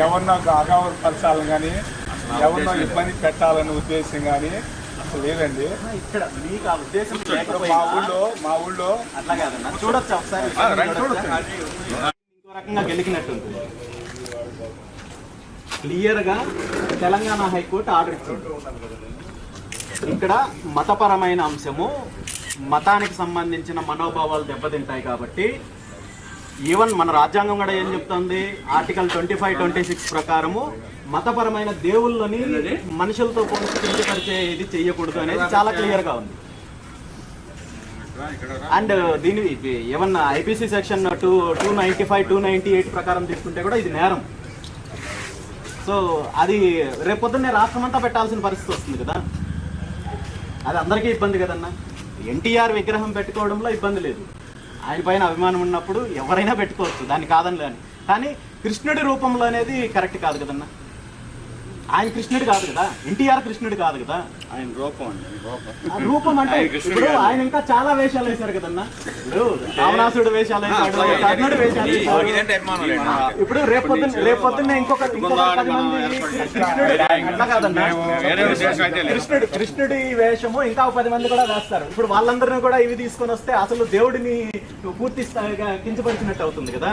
ఎవరినో అగౌరవపరచాలని కానీ ఎవరినో ఇబ్బంది పెట్టాలనే ఉద్దేశం కానీ అసలు లేదండి ఇక్కడ మీకు ఆ ఉద్దేశం మా ఊళ్ళో మా ఊళ్ళో అట్లా కాదన్న చూడొచ్చు ఒకసారి. ఆ, రండి, చూడొచ్చా? ఇంకో రకంగా గెలికినట్టుంది. క్లియర్గా తెలంగాణ హైకోర్టు ఆర్డర్ ఇచ్చింది. ఇక్కడ మతపరమైన అంశము మతానికి సంబంధించిన మనోభావాలు దెబ్బతింటాయి కాబట్టి ఈవెన్ మన రాజ్యాంగం కూడా ఏం చెప్తుంది? Article twenty five twenty six ప్రకారము మతపరమైన దేవుళ్ళని మనుషులతో పోల్చి కించపరిచే ఇది చేయకూడదు అనేది చాలా క్లియర్గా ఉంది. అండ్ uh, దీని ఏమన్నా IPC section two two ninety five two ninety eight ప్రకారం తీసుకుంటే కూడా ఇది నేరం. సో అది రేపొద్దున్నే రాష్ట్రం అంతా పెట్టాల్సిన పరిస్థితి వస్తుంది కదా. అది అందరికీ ఇబ్బంది కదన్నా. ఎన్టీఆర్ విగ్రహం పెట్టుకోవడంలో ఇబ్బంది లేదు. ఆయన పైన అభిమానం ఉన్నప్పుడు ఎవరైనా పెట్టుకోవచ్చు దాన్ని కాదని కానీ కృష్ణుడి రూపంలో అనేది కరెక్ట్ కాదు కదన్నా? ఆయన కృష్ణుడు కాదు కదా? ఎన్టీఆర్ కృష్ణుడు కాదు కదా? ఆయన రూపం అండి రూపం. అంటే ఇప్పుడు ఆయన ఇంకా చాలా వేషాలు వేశారు కదన్నా? ఇప్పుడు రావణాసుడు వేషాలు వేశాడు కర్ణుడు వేషాలు వేశాడు. ఇప్పుడు రేపొద్దున రేపొద్దున్న ఇంకొక ఇంకొక పది మంది కృష్ణుడు అట్లా కాదన్నా కృష్ణుడు కృష్ణుడి వేషము ఇంకా పది మంది కూడా వేస్తారు. ఇప్పుడు వాళ్ళందరినీ కూడా ఇవి తీసుకొని వస్తే అసలు దేవుడిని పూర్తి స్థాయిగా కించపరిచినట్టు అవుతుంది కదా?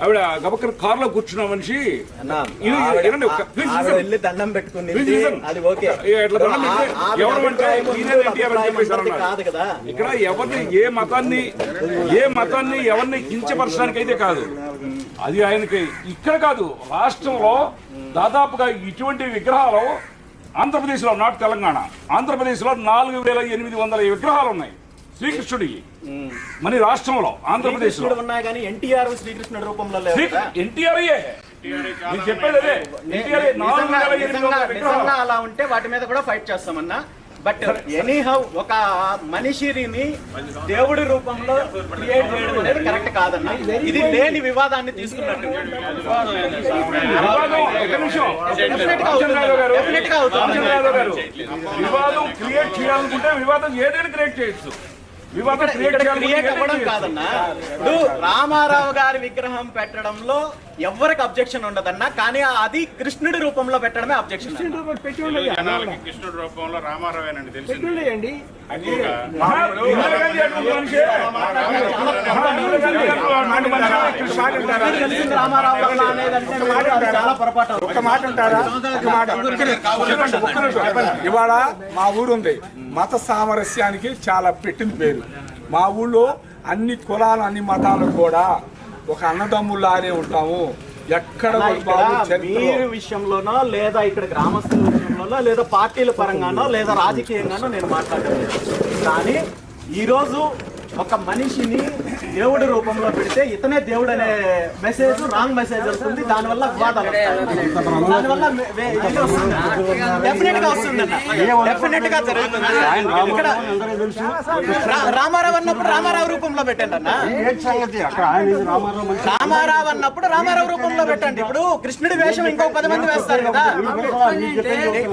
ఆవిడ గబక్కన కారులో కూర్చున్న మనిషి. వెళ్ళి దండం పెట్టుకుని. అది ఓకే. కాదు కదా ఇక్కడ ఎవరిని ఏ మతాన్ని ఏ మతాన్ని ఎవరిని కించపరచడానికి అయితే కాదు అది ఆయనకి ఇక్కడ కాదు రాష్ట్రంలో దాదాపుగా ఇటువంటి విగ్రహాలు ఆంధ్రప్రదేశ్లో నాట్ తెలంగాణ ఆంధ్రప్రదేశ్లో నాలుగు వేల ఎనిమిది వందల విగ్రహాలు ఉన్నాయి శ్రీకృష్ణుడికి మన రాష్ట్రంలో ఆంధ్రప్రదేశ్లో. శ్రీకృష్ణుడు ఉన్నాయి కానీ ఎన్టీఆర్ శ్రీకృష్ణుడి రూపంలో ఎన్టీఆర్ అలా ఉంటే వాటి మీద కూడా ఫైట్ చేస్తామన్నా. బట్ ఎనీహౌ ఒక మనిషిని దేవుడి రూపంలో క్రియేట్ చేయడం అనేది కరెక్ట్ కాదన్న. ఇది లేని వివాదాన్ని తీసుకున్నట్టు. వివాదం క్రియేట్ చేయాలనుకుంటే వివాదం ఏదైనా క్రియేట్ చేయొచ్చు. ఇక్కడ క్రియేట్ అవ్వడం కాదన్నా. ఇప్పుడు రామారావు గారి విగ్రహం పెట్టడంలో ఎవరికి అబ్జెక్షన్ ఉండదన్నా కానీ అది కృష్ణుడి రూపంలో పెట్టడమే అబ్జెక్షన్ జనాలకి కృష్ణుడి రూపంలో రామారావేనండి తెలిసింది. ఇందిరాగాంధీ అటువంటి మనిషి. ఇందిరాగాంధీ అటువంటి మనిషి. తెలిసింది రామారావు వల్ల అనేదంటే మీరు అది చాలా పొరపాటు అవుతుంది. ఒక మాట అంటారా? ఒక మాట. చెప్పండి, ఒక్క నిమిషం. ఇవాళ మా ఊరు ఉంది. మత సామరస్యానికి చాలా పెట్టింది పేరు. మా ఊళ్ళో అన్ని కులాలు అన్ని మతాలు కూడా ఒక అన్నదమ్ములానే ఉంటాము. ఎక్కడ మీరు విషయంలోనో లేదా ఇక్కడ గ్రామస్తుల విషయంలోనో లేదా పార్టీల పరంగానో లేదా రాజకీయంగానో నేను మాట్లాడలేదు. కానీ ఈరోజు ఒక మనిషిని దేవుడి రూపంలో పెడితే ఇతనే దేవుడు అనే మెసేజ్ రాంగ్ మెసేజ్ వస్తుంది. దానివల్ల వివాదాలు దానివల్ల వస్తుంది డెఫినెట్గా వస్తుంది డెఫినెట్గా జరుగుతుంది. ఇక్కడ రామారావు అన్నప్పుడు రామారావు రూపంలో పెట్టండి అన్న రామారావు అన్నప్పుడు రామారావు రూపంలో పెట్టండి. ఇప్పుడు కృష్ణుడి వేషం ఇంకో పది మంది వేస్తారు కదా.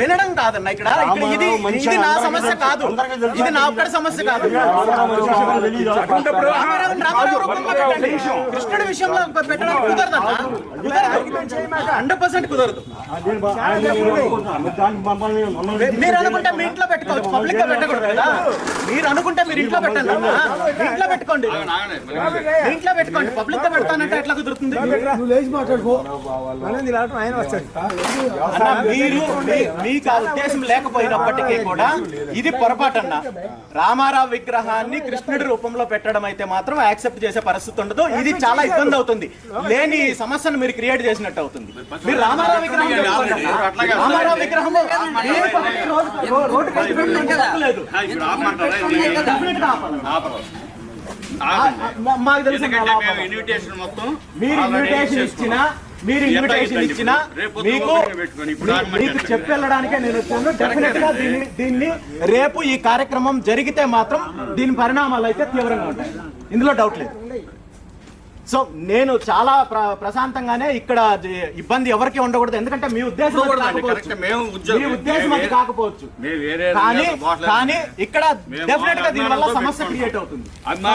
వినడం కాదన్న ఇక్కడ. ఇక్కడ ఇది ఇది నా సమస్య కాదు. ఇది నా ఒక్కడి సమస్య కాదు. కృష్ణుడి విషయంలో పెట్టడం కుదరదు హండ్రెడ్ పర్సెంట్ కుదరదు. మీరు అనుకుంటే మీ ఇంట్లో పెట్టుకోవచ్చు. పబ్లిక్గా పెట్టకూడదు కదా. మీరు అనుకుంటే మీరు ఇంట్లో పెట్టండి. ఇంట్లో పెట్టుకోండి. ఇంట్లో పెట్టుకోండి. పబ్లిక్గా పెడతానంటే ఎట్లా కుదురుతుంది? అన్న, మీరు మీకు ఆ ఉద్దేశం లేకపోయినప్పటికీ కూడా ఇది పొరపాటు అన్న. రామారావు విగ్రహాన్ని కృష్ణుడి రూపంలో పెట్టడం అయితే మాత్రం యాక్సెప్ట్ చేసే పరిస్థితి ఉండదు. ఇది చాలా ఇబ్బంది అవుతుంది. లేని సమస్యను మీరు క్రియేట్ చేసినట్టు అవుతుంది. మీరు రామారావు విగ్రహం. రామారావు విగ్రహం రోడ్డు- మాకు తెలుసు. ఇన్విటేషన్ మొత్తం మీరు ఇన్విటేషన్. ఇచ్చినా మీరు ఇన్విటేషన్ ఇచ్చినా మీకు మీకు చెప్పి వెళ్ళడానికే నేను వచ్చాను. డెఫినెట్గా దీన్ని దీన్ని రేపు ఈ కార్యక్రమం జరిగితే మాత్రం దీని పరిణామాలు అయితే తీవ్రంగా ఉంటాయి. ఇందులో డౌట్ లేదు. సో నేను చాలా ప్ర- ప్రశాంతంగానే ఇక్కడ ఇబ్బంది ఎవరికి ఉండకూడదు. ఎందుకంటే మీ ఉద్దేశం మీ ఉద్దేశం అది కాకపోవచ్చు. కానీ కానీ ఇక్కడ డెఫినెట్గా దీని వల్ల అభిమానంతో సమస్య. క్రియేట్ అవుతుంది.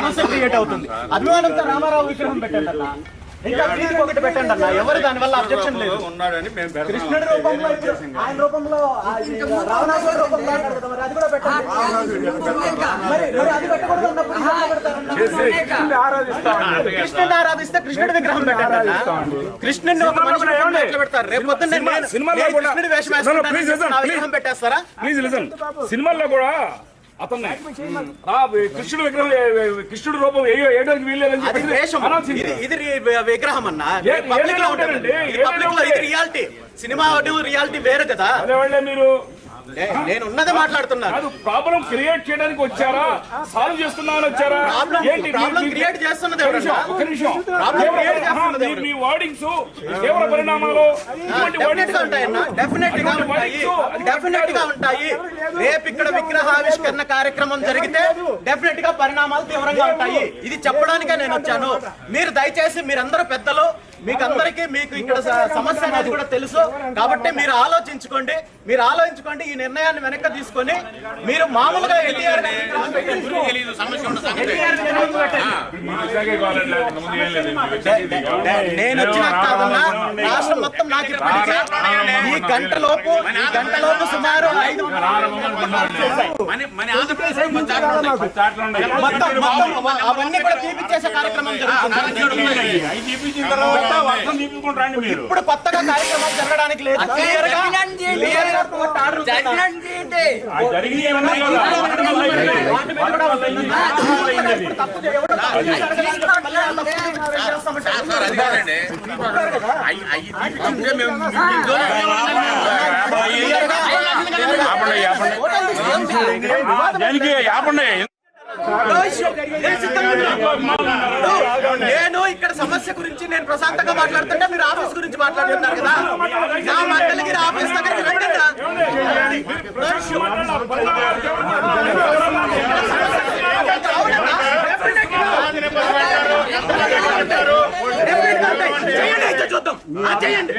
సమస్య క్రియేట్ అవుతుంది. అభిమానంతో రామారావు విగ్రహం అన్న. ఇంకా వీధికి ఒకటి పెట్టండి అన్న. ఎవరు దాని వల్ల అబ్జెక్షన్ లేదు. ఉన్నాడని మేము పెడతాం. కృష్ణుడి రూపంలో ఇప్పుడు ఆయన రూపంలో ఆ రూపంలో కదా, మరి అది కూడా పెట్టండి. మరి మరి అది పెట్టకూడదు అన్నప్పుడు ఇది ఎలా పెడతారన్న? కృష్ణుడిని ఆరాధిస్తే కృష్ణుడి విగ్రహం పెట్టండి అన్న. కృష్ణుడిని ఒక మనిషి రూపంలో ఎట్లా పెడతారు? రేపు పొద్దున్న నేను- సినిమా- సినిమాలో నేను కూడా- కృష్ణుడి వేషం No, no, వేసుకుంటాను, please listen, నా please. విగ్రహం పెట్టేస్తారా? ప్లీజ్ లిసన్ సినిమాల్లో కూడా అతన్ని. రా కృష్ణుడు విగ్రహం కృష్ణుడు రూపం ఏడానికి వీల్లేదని చెప్పి ఇది విగ్రహం అన్న. పబ్లిక్లో రియాలిటీ సినిమా రియాలిటీ వేరు కదా. మీరు నేను ఉన్నదే మాట్లాడుతున్నాను ప్రాబ్లం క్రియేట్ చేయడానికి వచ్చారా? సాల్వ్ చేస్తున్నామని వచ్చారా? ఏంటి మీ- create చేస్తున్నది ఒక్క నిమిషం, చేస్తున్నది మీ- వర్డింగ్స్ తీవ్ర పరిణామాలు డెఫినెట్గా ఉంటాయి. డెఫినెట్గా ఉంటాయి. రేపు ఇక్కడ విగ్రహావిష్కరణ కార్యక్రమం జరిగితే డెఫినెట్గా పరిణామాలు తీవ్రంగా ఉంటాయి. ఇది చెప్పడానికే నేను వచ్చాను. మీరు దయచేసి మీరందరూ పెద్దలు మీకు అందరికీ మీకు ఇక్కడ సమస్య అనేది కూడా తెలుసు కాబట్టి మీరు ఆలోచించుకోండి మీరు ఆలోచించుకోండి ఈ నిర్ణయాన్ని వెనక్కి తీసుకొని మీరు మామూలుగా ఎన్టీఆర్. నేను వచ్చినా కాదన్నా రాష్ట్రం మొత్తం నాకు ఇప్పటికే ఈ గంట లోపు ఈ గంట లోపు సుమారు ఐదు. మొత్తం మొత్తం అవ- అవన్నీ కూడా తీపిచ్చేసే కార్యక్రమం జరుగుతుంది ఇప్పుడు కొత్తగా కార్యక్రమం జరగడానికి లేదు. దానికి నేను ఇక్కడ సమస్య గురించి నేను ప్రశాంతంగా మాట్లాడుతుంటే మీరు ఆఫీస్ గురించి మాట్లాడుతున్నారు కదా. నా మండలికి ఆఫీస్ దగ్గరికి రండి చూద్దాం చేయండి